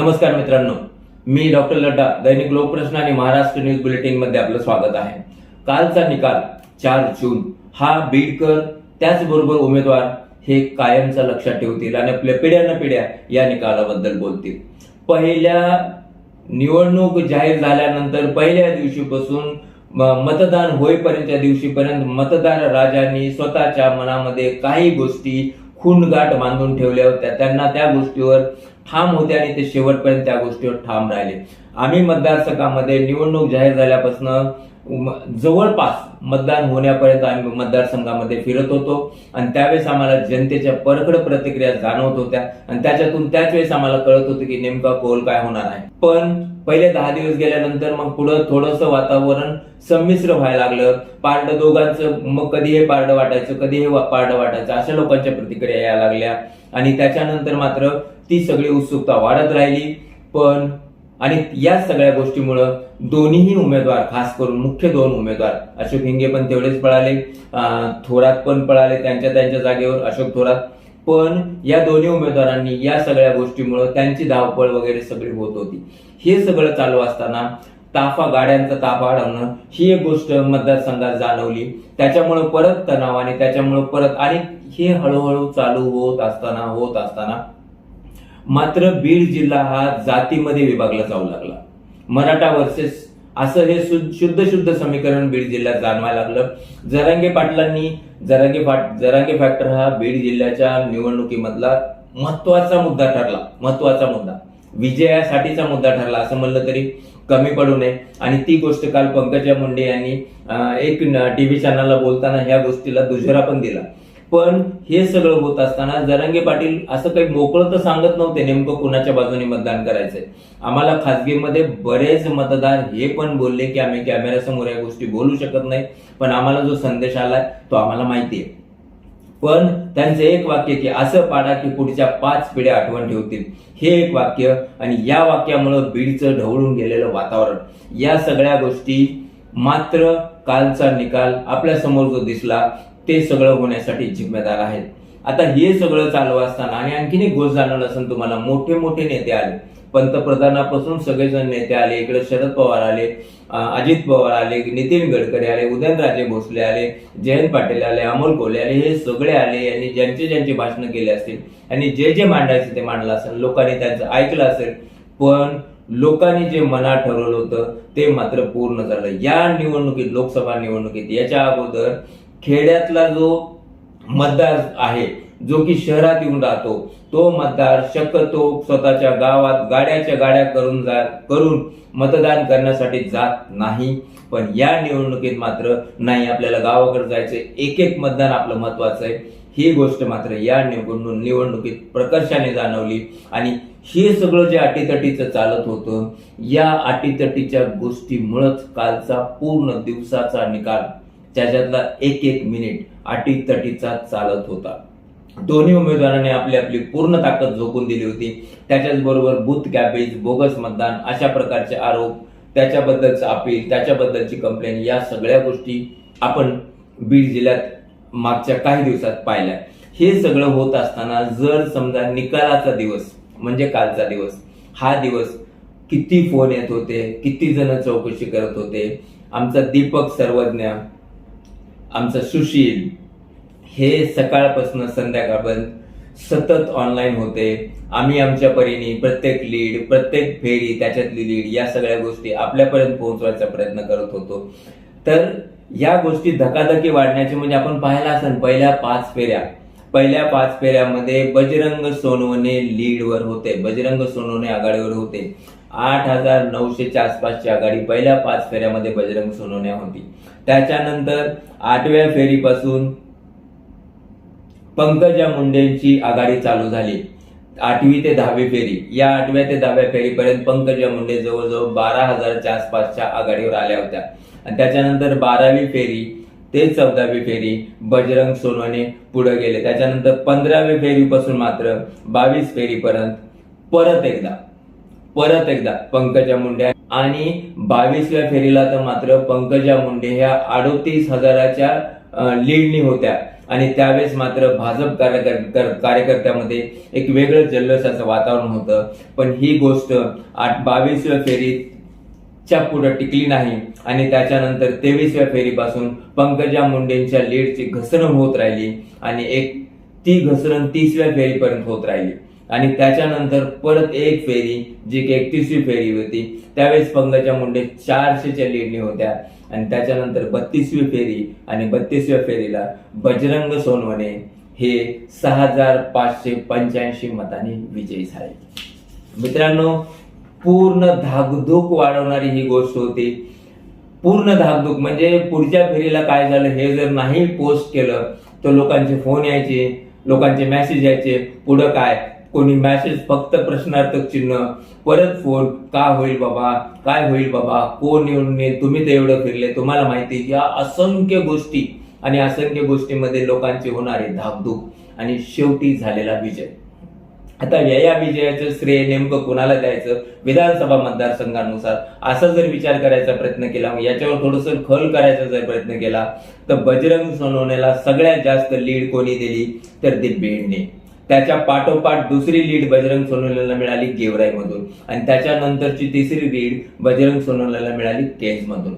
नमस्कार मित्रांनो मी डॉक्टर लड्डा दैनिक लोकप्रश्न आणि महाराष्ट्र न्यूज बुलेटिनमध्ये आपलं स्वागत आहे. कालचा निकाल चार जून हा बीडकर त्याचबरोबर उमेदवार हे कायमचा लक्षात ठेवतील आणि आपल्या पिढ्या न पिढ्या या निकालाबद्दल बोलतील. पहिल्या निवडणूक जाहीर झाल्यानंतर पहिल्या दिवशीपासून मतदान होईपर्यंतच्या दिवशीपर्यंत मतदार राजांनी स्वतःच्या मनामध्ये काही गोष्टी खूणगाठ बांधून ठेवल्या होत्या त्यांना त्या गोष्टीवर ठाम होते आणि ते शेवटपर्यंत त्या गोष्टीवर ठाम राहिले. आम्ही मतदारसंघामध्ये निवडणूक जाहीर झाल्यापासून जवळपास मतदान होण्यापर्यंत आम्ही मतदारसंघामध्ये फिरत होतो. आणि त्यावेळेस आम्हाला जनतेच्या परखड प्रतिक्रिया जाणवत होत्या. आणि त्याच्यातून त्याच वेळेस आम्हाला कळत होतं की नेमका कोल काय होणार आहे. पण पहिले दहा दिवस गेल्यानंतर मग पुढं थोडंसं वातावरण संमिश्र व्हायला लागलं. पारड दोघांचं मग कधी हे पारडं वाटायचं कधी हे पारडं वाटायचं अशा लोकांच्या प्रतिक्रिया यायला लागल्या. आणि त्याच्यानंतर मात्र ती सगळी उत्सुकता वाढत राहिली. पण आणि या सगळ्या गोष्टीमुळं दोन्हीही उमेदवार खास करून मुख्य दोन उमेदवार अशोक हिंगे पण तेवढेच पळाले थोरात पण पळाले त्यांच्या त्यांच्या जागेवर अशोक थोरात. पण या दोन्ही उमेदवारांनी या सगळ्या गोष्टीमुळं त्यांची धावपळ वगैरे सगळी होत होती. हे सगळं चालू असताना ताफा गाड्यांचा ताफा अडवणं ही एक गोष्ट मतदारसंघात जाणवली. त्याच्यामुळं परत तणाव आणि त्याच्यामुळं परत आणि हे हळूहळू चालू होत असताना होत असताना मात्र बीड जिल्हा हा जातीमध्ये विभागला जाऊ लागला. मराठा वर्सेस असं हे शुद्ध शुद्ध समीकरण बीड जिल्ह्यात जाणवायला लागलं. जरांगे पाटलांनी जरांगे फाट जरांगे फॅक्टर हा बीड जिल्ह्याच्या निवडणुकीमधला महत्त्वाचा मुद्दा ठरला. महत्त्वाचा मुद्दा. विजयासाठीचा मुद्दा ठरला असं म्हणलं तरी कमी पडू नये. आणि ती गोष्ट काल पंकजा मुंडे यांनी एक एक टीव्ही चॅनलला बोलताना ह्या गोष्टीला दुजोरा पण दिला. पण हे सगळं होत असताना जरांगे पाटील असं काही मोकळं तर सांगत नव्हते नेमकं कुणाच्या बाजूने मतदान करायचंय. आम्हाला खासगीमध्ये बरेच मतदार हे पण बोलले की आम्ही कॅमेऱ्यासमोर या गोष्टी बोलू शकत नाही पण आम्हाला जो संदेश आलाय तो आम्हाला माहिती आहे पण त्यांचं एक वाक्य की असं पाडा की पुढच्या पाच पिढ्या आठवण ठेवतील. हे एक वाक्य आणि या वाक्यामुळं बीडचं ढवळून गेलेलं वातावरण. या सगळ्या गोष्टी मात्र कालचा निकाल आपल्यासमोर जो दिसला ते सगळं होण्यासाठी जिम्मेदार आहेत. आता हे सगळं चालू असताना आणि आणखीन एक गोष्ट जाणवलं असेल तुम्हाला मोठे मोठे नेते आले. पंतप्रधानापासून सगळेजण नेते आले इकडे शरद पवार आले अजित पवार आले नितीन गडकरी आले उदयनराजे भोसले आले जयंत पाटील आले अमोल कोल्हे आले हे सगळे आले यांनी ज्यांचे ज्यांचे भाषणं केले असतील आणि जे जे मांडायचे ते मांडलं असेल लोकांनी त्यांचं ऐकलं असेल. पण लोकांनी जे मनात ठरवलं होतं ते मात्र पूर्ण झालं. या निवडणुकीत लोकसभा निवडणुकीत याच्या अगोदर खेड्यातला जो मतदार आहे जो की शहरात येऊन राहतो तो मतदार शक्यतो स्वतःच्या गावात गाड्याच्या गाड्या करून जा करून मतदान करण्यासाठी जात नाही. पण या निवडणुकीत मात्र नाही आपल्याला गावाकडे जायचं एक एक मतदान आपलं महत्वाचं आहे. ही गोष्ट मात्र या निवडणूक निवडणुकीत प्रकर्षाने जाणवली. आणि हे सगळं जे अटीतटीचं चालत होतं या अटीतटीच्या गोष्टीमुळंच कालचा पूर्ण दिवसाचा निकाल त्याच्यातला एक एक मिनिट अटीतटीचा चालत होता. दोन्ही उमेदवारांनी आपली आपली पूर्ण ताकद झोकून दिली होती. त्याच्याच बरोबर बुथ कॅपेज बोगस मतदान अशा प्रकारचे आरोप त्याच्याबद्दलचं अपील त्याच्याबद्दलची कंप्लेन या सगळ्या गोष्टी आपण बीड जिल्ह्यात मागच्या काही दिवसात पाहिल्या. हे सगळं होत असताना जर समजा निकालाचा दिवस म्हणजे कालचा दिवस हा दिवस किती फोन येत होते किती जण चौकशी करत होते आमचा दीपक सर्वज्ञ आमचा सुशील हे सकाळपासून संध्याकाळपर्यंत सतत ऑनलाईन होते. आम्ही आमच्या परीने प्रत्येक लीड प्रत्येक फेरी त्याच्यातली लीड या सगळ्या गोष्टी आपल्यापर्यंत पोहोचवायचा प्रयत्न करत होतो. तर या गोष्टी धकाधकी वाढण्याचे म्हणजे आपण पाहिला असेल पहिल्या पाच फेऱ्या. पहिल्या पाच फेऱ्यामध्ये बजरंग सोनवणे लीडवर होते. बजरंग सोनवणे आघाडीवर होते. आठ हजार नऊशेच्या आसपासची आघाडी पहिल्या पाच फेऱ्यामध्ये बजरंग सोनवण्या होती. त्याच्यानंतर आठव्या फेरीपासून पंकजा मुंडेंची आघाडी चालू झाली. आठवी ते दहावी फेरी. या आठव्या ते दहाव्या फेरीपर्यंत पंकजा मुंडे जवळजवळ बारा हजारच्या आसपासच्या आघाडीवर आल्या होत्या. आणि त्याच्यानंतर बारावी फेरी ते चौदावी फेरी बजरंग सोनवणे पुढे गेले. त्याच्यानंतर पंधरावी फेरीपासून मात्र बावीस फेरीपर्यंत परत एकदा परत एकदा पंकजा मुंडे. आणि बावीसव्या फेरीला तर मात्र पंकजा मुंडे ह्या अडोतीस हजाराच्या लीडनी होत्या. आणि त्यावेळेस मात्र भाजप कार्यकर- कार्यकर्त्यामध्ये एक वेगळं जल्लोषाचं वातावरण होतं. पण ही गोष्ट आठ बावीसव्या फेरीत च्या पुढे टिकली नाही. आणि त्याच्यानंतर तेवीसव्या फेरीपासून पंकजा मुंडेंच्या लीडची घसरण होत राहिली. आणि एक ती घसरण तीसव्या फेरीपर्यंत होत राहिली. आणि त्याच्यानंतर परत एक फेरी जी की एकतीसवी फेरी होती. त्यावेळेस पंकजा मुंडे चारशेच्या लीडनी होत्या. आणि त्याच्यानंतर बत्तीसवी फेरी आणि बत्तीसव्या फेरीला बजरंग सोनवणे हे सहा हजार पाचशे पंच्याऐंशी मतांनी विजयी झाले. मित्रांनो पूर्ण धाकधूक वाढवणारी ही गोष्ट होती. पूर्ण धाकधूक म्हणजे पुढच्या फेरीला काय झालं हे जर नाही पोस्ट केलं तर लोकांचे फोन यायचे लोकांचे मेसेज यायचे पुढं काय? कोणी मॅसेज फक्त प्रश्नार्थक चिन्ह परत फोन का होईल बाबा? काय होईल बाबा? कोण येऊन तुम्ही तर एवढं फिरले तुम्हाला माहिती या असंख्य गोष्टी आणि असंख्य गोष्टीमध्ये लोकांची होणारी धाकधूक आणि शेवटी झालेला विजय. आता या या विजयाचं श्रेय नेमकं कुणाला द्यायचं? विधानसभा मतदारसंघानुसार. असा जर विचार करायचा प्रयत्न केला याच्यावर थोडस खल करायचा जर प्रयत्न केला तर बजरंग सोनवण्याला सगळ्यात जास्त लीड कोणी दिली? तर ती त्याच्या पाठोपाठ दुसरी लीड बजरंग सोनवणेला मिळाली गेवराई मधून. आणि त्याच्यानंतरची तिसरी लीड बजरंग सोनवणेला मिळाली केज मधून.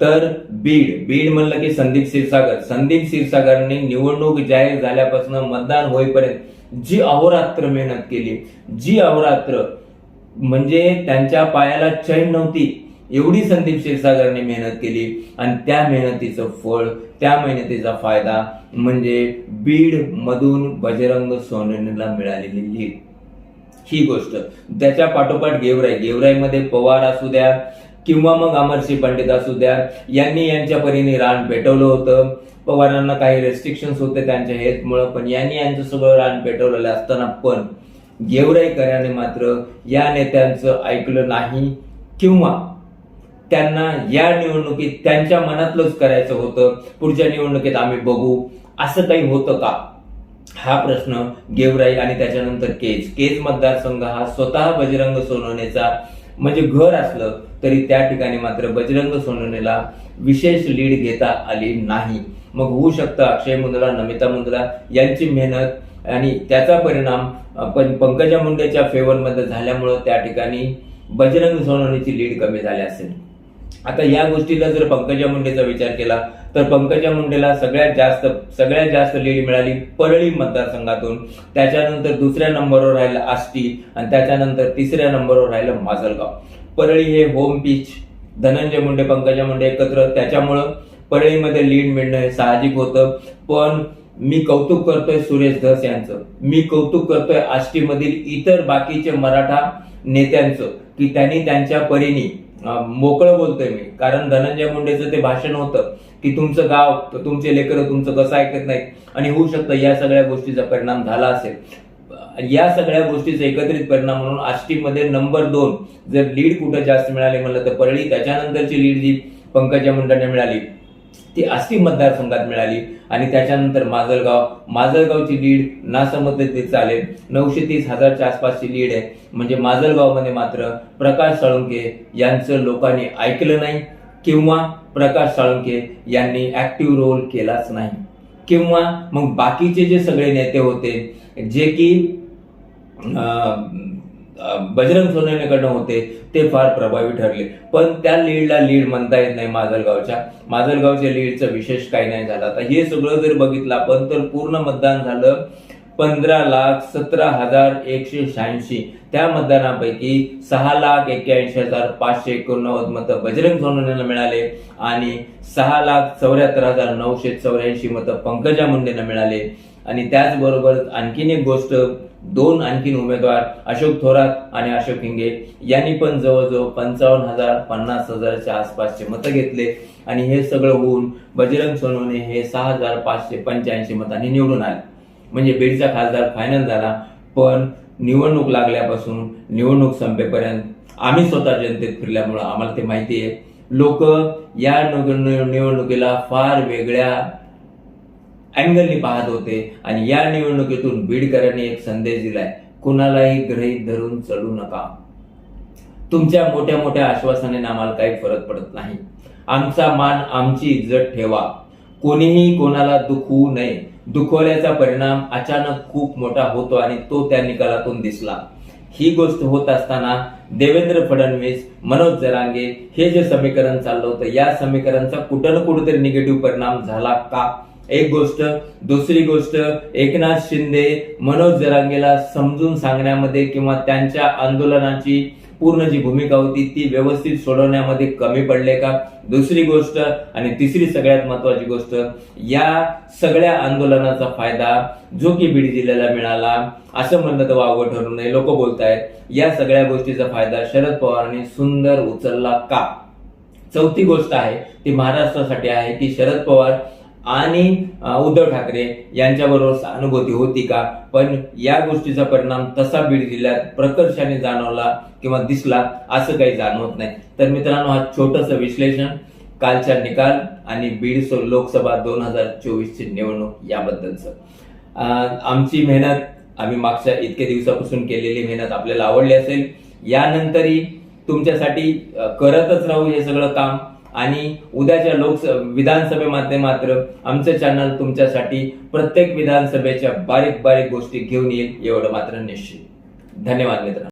तर बीड बीड म्हणलं की संदीप क्षीरसागर. संदीप क्षीरसागरने निवडणूक जाहीर झाल्यापासून मतदान होईपर्यंत जी अहोरात्र मेहनत केली जी अहोरात्र म्हणजे त्यांच्या पायाला चैन नव्हती एवढी संदीप क्षीरसागरने मेहनत केली. आणि त्या मेहनतीचं फळ त्या मेहनतीचा फायदा म्हणजे बीड मधून बजरंग सोनवणेला मिळालेली लीड. ही गोष्ट. त्याच्या पाठोपाठ गेवराई. गेवराईमध्ये पवार असू द्या किंवा मग अमरसिंह पंडित असू द्या यांनी यांच्या परीने रान पेटवलं होतं. पवारांना काही रेस्ट्रिक्शन्स होते त्यांच्या हेल्थमुळं पण यांनी यांचं सगळं रान पेटवलेलं असताना पण गेवराईकरांनी मात्र या नेत्यांचं ऐकलं नाही किंवा त्यांना या निवडणुकीत त्यांच्या मनातलंच करायचं होतं. पुढच्या निवडणुकीत आम्ही बघू. असं काही होतं का? हा प्रश्न गेवराई आणि त्याच्यानंतर केज. केज मतदारसंघ हा स्वतः बजरंग सोनवणेचा म्हणजे घर असलं तरी त्या ठिकाणी मात्र बजरंग सोनवणेला विशेष लीड घेता आली नाही. मग होऊ शकतं अक्षय मुंदला नमिता मुंदला यांची मेहनत आणि त्याचा परिणाम पण पंकजा मुंडेच्या फेवरमध्ये झाल्यामुळं त्या ठिकाणी बजरंग सोनवणेची लीड कमी झाली असेल. आता या गोष्टीला जर पंकजा मुंडेचा विचार केला तर पंकजा मुंडेला सगळ्यात जास्त सगळ्यात जास्त लीड मिळाली परळी मतदारसंघातून. त्याच्यानंतर दुसऱ्या नंबरवर राहिलं आष्टी आणि त्याच्यानंतर तिसऱ्या नंबरवर राहिलं माजलगाव. परळी हे होम पिच धनंजय मुंडे पंकजा मुंडे एकत्र. त्याच्यामुळं परळीमध्ये लीड मिळणं हे साहजिक होतं. पण मी कौतुक करतोय सुरेश धस यांचं. मी कौतुक करतोय आष्टीमधील इतर बाकीचे मराठा नेत्यांचं की त्यांनी त्यांच्या परीने मोकळं बोलतोय मी. कारण धनंजय मुंडेचं ते भाषण होतं की तुमचं गाव तुमचे लेकरं तुमचं कसं ऐकत नाहीत? आणि होऊ शकतं या सगळ्या गोष्टीचा परिणाम झाला असेल. या सगळ्या गोष्टीचा एकत्रित परिणाम म्हणून आष्टीमध्ये नंबर दोन जर लीड कुठं जास्त मिळाली म्हणलं तर परळी त्याच्यानंतरची लीड जी पंकजा मुंडाने मिळाली ती आष्टी मतदारसंघात मिळाली. आणि त्याच्यानंतर माजलगाव माजलगावची लीड नासमते चालेल. नऊशे तीस हजारच्या आसपासची लीड आहे. म्हणजे माजलगावमध्ये मात्र प्रकाश साळुंके यांचं लोकांनी ऐकलं नाही किंवा प्रकाश साळुंके यांनी ऍक्टिव्ह रोल केलाच नाही. किंवा मग बाकीचे जे सगळे नेते होते जे की बजरंग सोनवणेकडनं होते ते फार प्रभावी ठरले. पण त्या लीडला लीड म्हणता येत नाही माजलगावच्या. माजलगावच्या लीडचा विशेष काही नाही झाला. आता हे सगळं जर बघितलं आपण तर पूर्ण मतदान झालं पंधरा लाख सतरा हजार एकशे शहाऐंशी. त्या मतदानापैकी सहा लाख एक्क्याऐंशी हजार पाचशे एकोणनव्वद मतं बजरंग सोनवणेला मिळाले आणि सहा लाख चौऱ्याहत्तर हजार नऊशे चौऱ्याऐंशी मतं पंकजा मुंडेंना मिळाले. आणि त्याचबरोबर आणखीन एक गोष्ट दोन आणखीन उमेदवार अशोक थोरात आणि अशोक हिंगे यांनी पण जवळजवळ पंचावन्न हजार पन्नास हजारच्या आसपासचे मतं घेतले. आणि हे सगळं होऊन बजरंग सोनवणे हे सहा हजार पाचशे पंच्याऐंशी मतांनी निवडून आले. म्हणजे बीडचा खासदार फायनल झाला पण निवडणूक लागल्यापासून निवडणूक संपेपर्यंत आम्ही स्वतः जनतेत फिरल्यामुळं आम्हाला ते माहिती आहे. लोक या निवड- निवडणुकीला फार वेगळ्या अँगलनी पाहत होते आणि या निवडणुकीतून बीडकरांनी एक संदेश दिलाय कुणालाही ग्रहित धरून चढू नका. तुमच्या मोठ्या मोठ्या आश्वासनाने आम्हाला काही फरक पडत नाही. आमचा मान आमची इज्जत ठेवा. कोणीही कोणाला दुखवू नये. दुखवल्याचा परिणाम अचानक खूप मोठा होतो आणि तो त्या निकालातून दिसला. ही गोष्ट होत असताना देवेंद्र फडणवीस मनोज जरांगे हे जे समीकरण चाललं होतं या समीकरणचा कुठं ना कुठेतरी निगेटिव्ह परिणाम झाला का? एक गोष्ट. दुसरी गोष्ट एकनाथ शिंदे मनोज जरांगेला समजून सांगण्यामध्ये किंवा त्यांच्या आंदोलनाची पूर्ण जी भूमिका होती ती व्यवस्थित सोडवण्यामध्ये कमी पडले का? दुसरी गोष्ट आणि तिसरी सगळ्यात महत्वाची गोष्ट या सगळ्या आंदोलनाचा फायदा जो की बीड जिल्ह्याला मिळाला असं म्हणणं तर वावगं ठरू नये लोक बोलतायत या सगळ्या गोष्टीचा फायदा शरद पवारांनी सुंदर उचलला का? चौथी गोष्ट आहे ती महाराष्ट्रासाठी आहे की शरद पवार आणि उद्धव ठाकरे यांच्याबरोबर सहानुभूती होती का? पण या गोष्टीचा परिणाम तसा बीड जिल्ह्यात प्रकर्षाने जाणवला किंवा दिसला असं काही जाणवत नाही. तर मित्रांनो हा छोटंसं विश्लेषण कालच्या निकाल आणि बीड सो- लोकसभा दोन हजार चोवीस ची निवडणूक याबद्दलचं. आमची मेहनत आम्ही मागच्या इतके दिवसापासून केलेली मेहनत आपल्याला आवडली असेल. यानंतरही तुमच्यासाठी करतच राहू हे सगळं काम. आणि उद्याच्या लोकस विधानसभेमध्ये मात्र आमचं चॅनल तुमच्यासाठी प्रत्येक विधानसभेच्या बारीक बारीक गोष्टी घेऊन येईल एवढं मात्र निश्चित. धन्यवाद मित्रांनो.